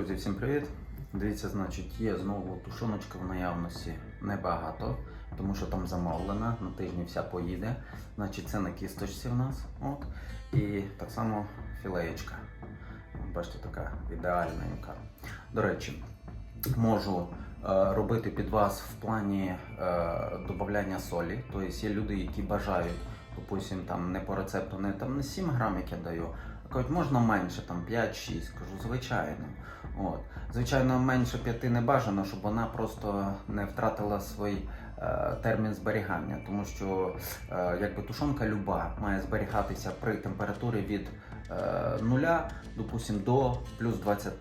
Друзі, всім привіт! Дивіться, значить, є знову тушоночка в наявності небагато, тому що там замовлена, на тижні вся поїде. Значить, це на кісточці в нас. От. І так само філеєчка. Бачите, така ідеальненька. До речі, можу е, робити під вас в плані е, додавання солі. Тобто є люди, які бажають, допустим, там не по рецепту, не там не 7 грам, як я даю, а кажуть, можна менше, там 5-6. Кажу, звичайно. От. Звичайно, менше п'яти не бажано, щоб вона просто не втратила свій е, термін зберігання, тому що е, якби тушонка люба має зберігатися при температурі від е, 0, допустим, до плюс 20.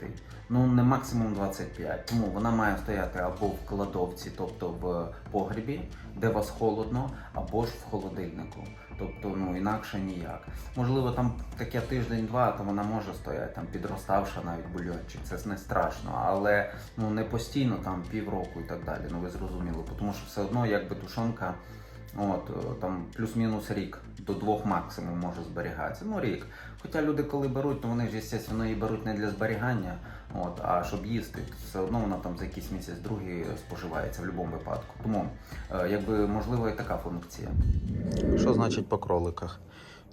Ну, не максимум 25. Тому вона має стояти або в кладовці, тобто в погрібі, де вас холодно, або ж в холодильнику. Тобто, ну інакше ніяк. Можливо, там таке тиждень-два, то вона може стояти там підроставша навіть бульончик. Це не страшно, але ну не постійно там півроку і так далі. Ну ви зрозуміли, тому що все одно якби тушонка. От там плюс-мінус рік до двох максимум може зберігатися. Ну рік. Хоча люди, коли беруть, то вони ж звісно, її беруть не для зберігання, от, а щоб їсти. Все одно вона там за якийсь місяць другий споживається в будь-якому випадку. Тому е, якби можливо і така функція. Що значить по кроликах?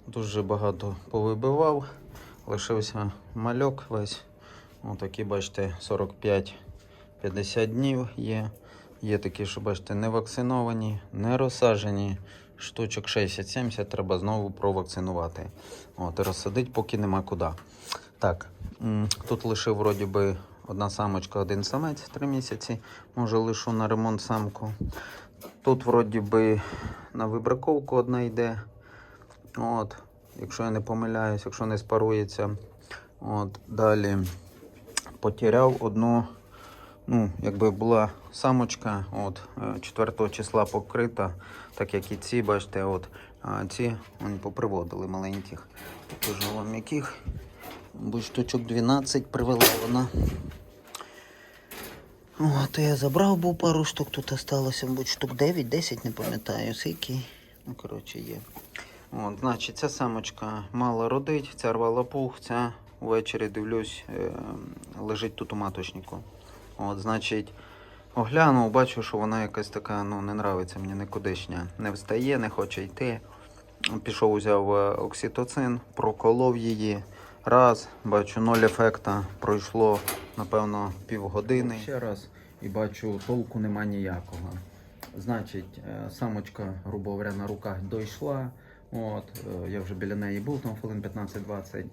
Дуже багато повибивав, лишився мальок весь. Отакі, бачите, 45-50 днів є. Є такі, що бачите, не вакциновані, не розсаджені. Штучок 60-70 треба знову провакцинувати. От, і розсадити, поки нема куди. Так, тут лишив вроді би одна самочка, один самець 3 місяці. Може лишу на ремонт самку. Тут вроді би на вибраковку одна йде. От, якщо я не помиляюсь, якщо не спарується. От, далі потеряв одну. Ну, якби була самочка, от, е, 4 числа покрита, так як і ці, бачите, от, а ці вони поприводили маленьких. Покажу вам яких. Бо штучок 12 привела вона. От, я забрав був пару штук, тут осталося, мабуть, штук 9-10, не пам'ятаю, скільки. Ну, коротше, є. От, значить, ця самочка мала родить, ця рвала пух, ця ввечері дивлюсь, е, лежить тут у маточнику. От, значить, оглянув, бачу, що вона якась така, ну, не нравиться мені никудишня. Не встає, не хоче йти. Пішов, взяв е, окситоцин, проколов її. Раз, бачу, ноль ефекта. Пройшло, напевно, півгодини. Ще раз і бачу, толку нема ніякого. Значить, е, самочка, грубо говоря, на руках дійшла. От, е, я вже біля неї був, там хвилин 15-20.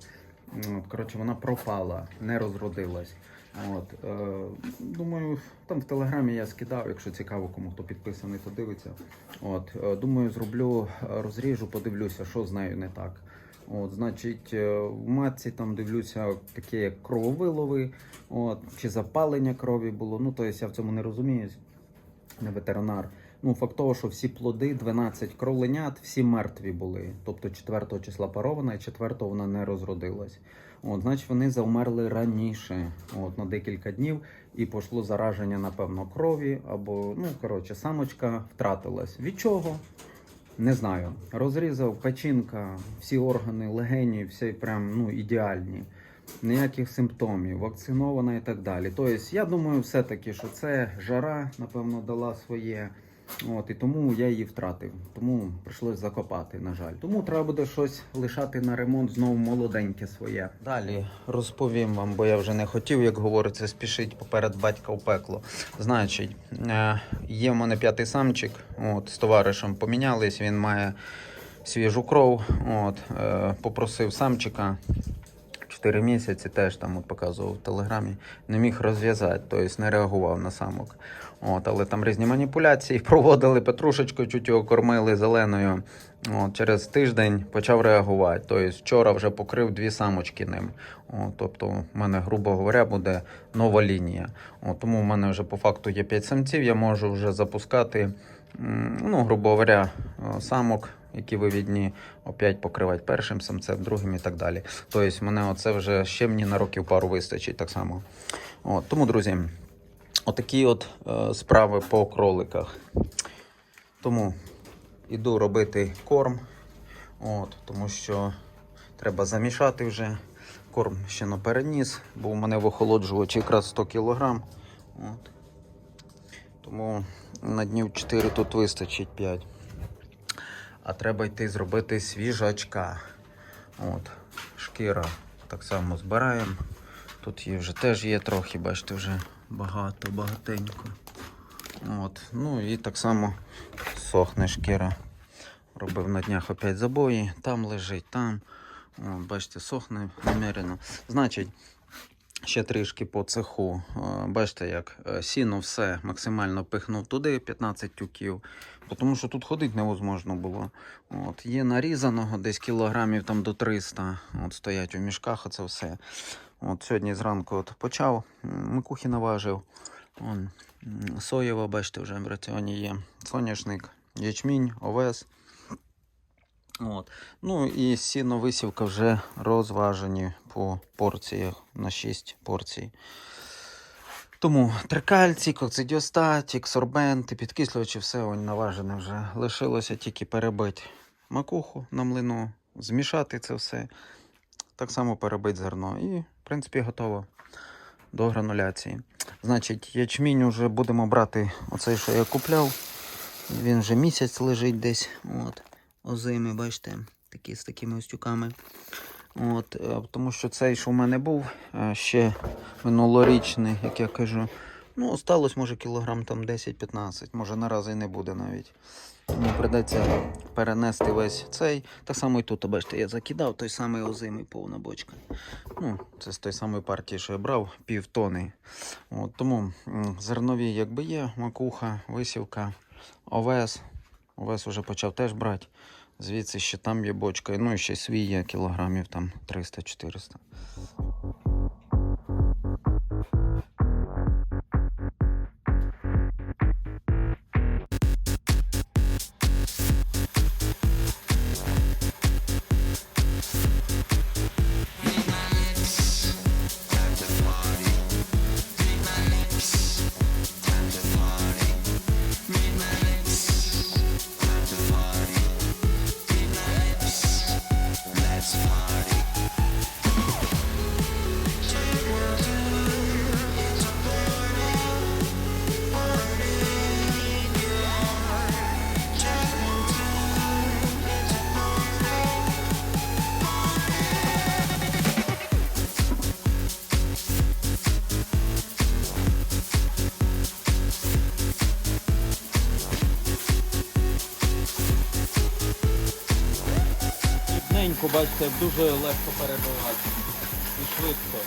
От, коротше, вона пропала, не розродилась. От, е, думаю, там в телеграмі я скидав, якщо цікаво, кому хто підписаний, то дивиться. От, е, думаю, зроблю, е, розріжу, подивлюся, що з нею не так. От, значить, е, в матці там дивлюся такі як крововилови, от, чи запалення крові було. Ну, тобто я в цьому не розуміюсь, не ветеринар. Ну, факт того, що всі плоди, 12 кроленят, всі мертві були. Тобто 4 числа парована, і 4 вона не розродилась. От, значить, вони завмерли раніше, от, на декілька днів, і пішло зараження, напевно, крові, або, ну, коротше, самочка втратилась. Від чого? Не знаю. Розрізав печінка, всі органи, легені, всі прям ну, ідеальні. Ніяких симптомів, вакцинована і так далі. Тобто, я думаю, все-таки, що це жара, напевно, дала своє. От, і тому я її втратив. Тому прийшлось закопати, на жаль. Тому треба буде щось лишати на ремонт знову молоденьке своє. Далі розповім вам, бо я вже не хотів, як говориться, спішить поперед батька в пекло. Значить, е, є в мене п'ятий самчик. От, з товаришем помінялись, він має свіжу кров. От, е, попросив самчика. 4 місяці теж там от показував в телеграмі, не міг розв'язати, тобто не реагував на самок. От, але там різні маніпуляції проводили петрушечкою, чуть його кормили зеленою. От, через тиждень почав реагувати. Тобто вчора вже покрив дві самочки ним. От, тобто, в мене, грубо говоря, буде нова лінія. От, тому в мене вже по факту є 5 самців, я можу вже запускати, ну, грубо говоря, е, самок які вивідні, опять покривати першим самцем, другим і так далі. Тобто, мене оце вже ще мені на років пару вистачить так само. От, тому, друзі, отакі от е, справи по кроликах. Тому іду робити корм, от, тому що треба замішати вже. корм ще не переніс, бо у мене в охолоджувачі якраз 100 кг. От. Тому на днів 4 тут вистачить 5. А треба йти зробити свіжачка. От. Шкіра так само збираємо. Тут її вже теж є трохи, бачите, вже багато, багатенько. От. Ну і так само сохне шкіра. Робив на днях опять забої, там лежить, там. От, бачите, сохне намірено. Значить, ще трішки по цеху. Бачите, як е, сіно все максимально пихнув туди, 15 тюків. Тому що тут ходити невозможно було. От, є нарізаного десь кілограмів там до 300. От стоять у мішках, оце все. От сьогодні зранку от почав, Микухи наважив. Он, соєва, бачите, вже в раціоні є. Соняшник, ячмінь, овес. От. Ну і сіно висівка вже розважені по порціях на 6 порцій. Тому трикальці, кокцидіостатік, сорбенти, підкислювачі, все он наважене вже. Лишилося тільки перебити макуху на млину, змішати це все. Так само перебити зерно. І, в принципі, готово до грануляції. Значить, ячмінь вже будемо брати оцей, що я купляв. Він вже місяць лежить десь. От. Озими, бачите, такі з такими остюками. От, е, тому що цей, що в мене був, е, ще минулорічний, як я кажу. Ну, осталось, може, кілограм там 10-15, може наразі і не буде навіть. Тому придеться перенести весь цей. Так само і тут, бачите, я закидав той самий озимий повна бочка. Ну, це з той самої партії, що я брав, пів тони. От, тому зернові якби є, макуха, висівка, овес. Овес вже почав теж брати. Звідси ще там є бочка, ну і ще свій є кілограмів там 300-400. Бачите, дуже легко перебивати. І швидко.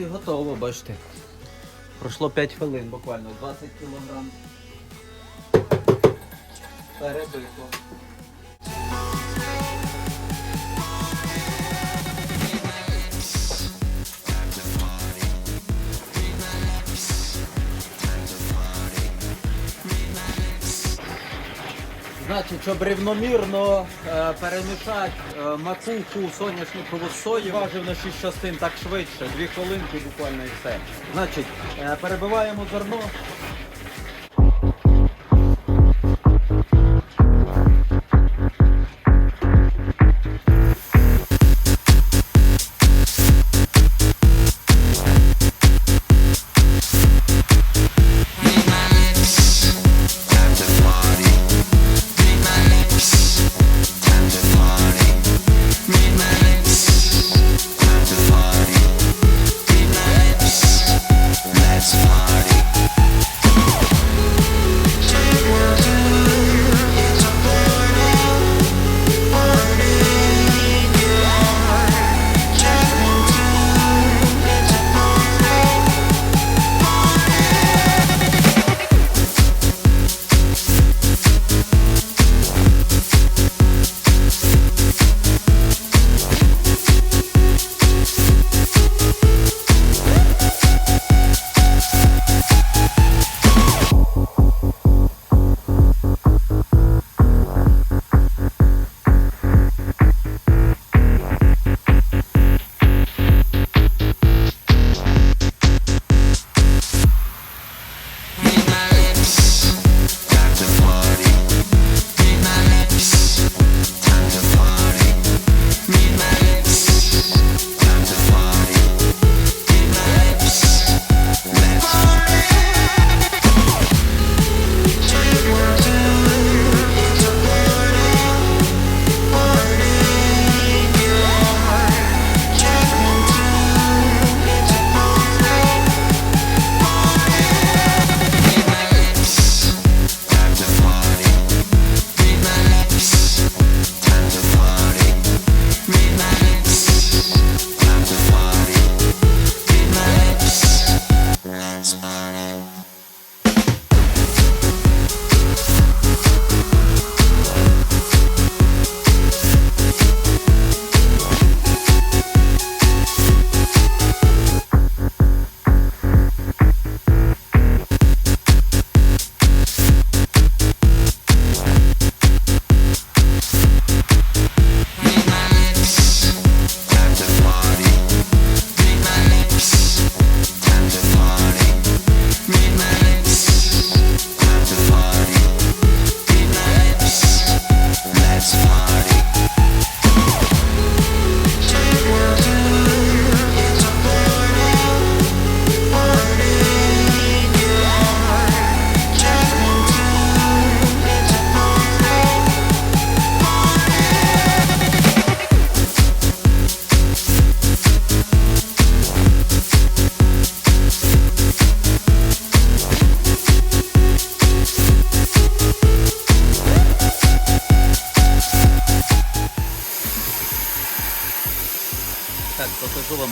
І готово, бачите. Пройшло 5 хвилин буквально, 20 кілограм. Перебито. Значить, щоб рівномірно е, перемішати е, макуху соняшникову сою, важив на 6 частин так швидше, 2 хвилинки буквально і все. Значить, е, перебиваємо зерно.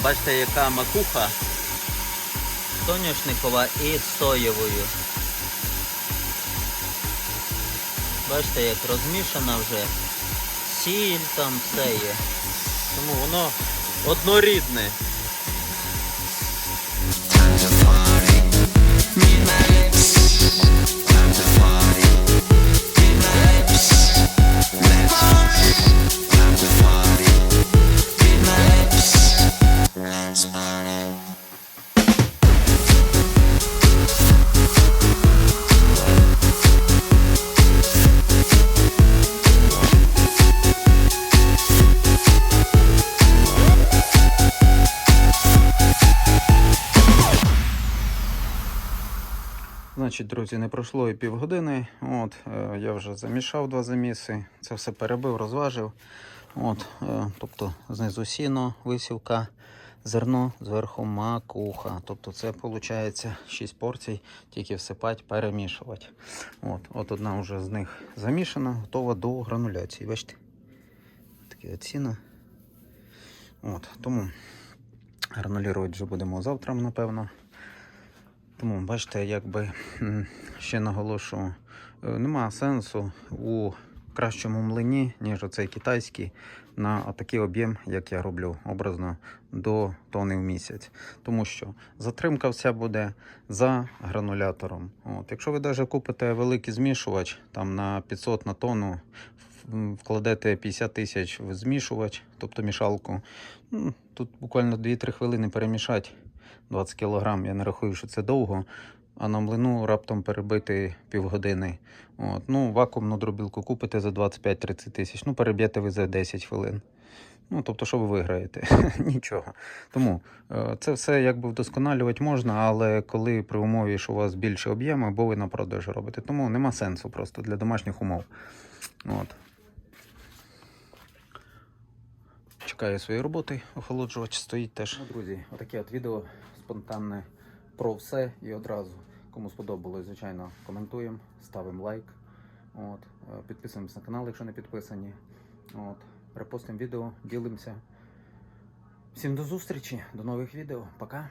Бачите, яка макуха соняшникова і соєвою. Бачите, як розмішана вже. Сіль там все є. Тому воно однорідне. Значить, друзі, не пройшло і півгодини. От, е, я вже замішав два заміси, це все перебив, розважив. От, е, тобто знизу сіно, висівка, зерно, зверху макуха. Тобто це виходить 6 порцій, тільки всипати, перемішувати. От, от одна вже з них замішана, готова до грануляції. Бачите? Таке от сіно. От, тому гранулювати вже будемо завтра, напевно. Тому, бачите, якби ще наголошую, е, нема сенсу у кращому млині, ніж оцей китайський, на такий об'єм, як я роблю образно, до тони в місяць. Тому що затримка вся буде за гранулятором. От. Якщо ви навіть купите великий змішувач там на 500 на тонну, вкладете 50 тисяч в змішувач, тобто мішалку, тут буквально 2-3 хвилини перемішати. 20 кг, я не рахую, що це довго. А на млину раптом перебити півгодини. От. Ну, вакуумну дробілку купите за 25-30 тисяч. Ну, переб'єте ви за 10 хвилин. Ну, тобто, що ви виграєте? Нічого. Тому е, це все якби вдосконалювати можна, але коли при умові, що у вас більше об'єми, або ви на продаж робите. Тому нема сенсу просто для домашніх умов. От. Чекаю своєї роботи, охолоджувач стоїть теж. Ну, друзі, отаке от відео спонтанне про все і одразу. Кому сподобалось, звичайно, коментуємо, ставимо лайк. От, е, підписуємось на канал, якщо не підписані. От, репостимо відео, ділимося. Всім до зустрічі, до нових відео. Пока.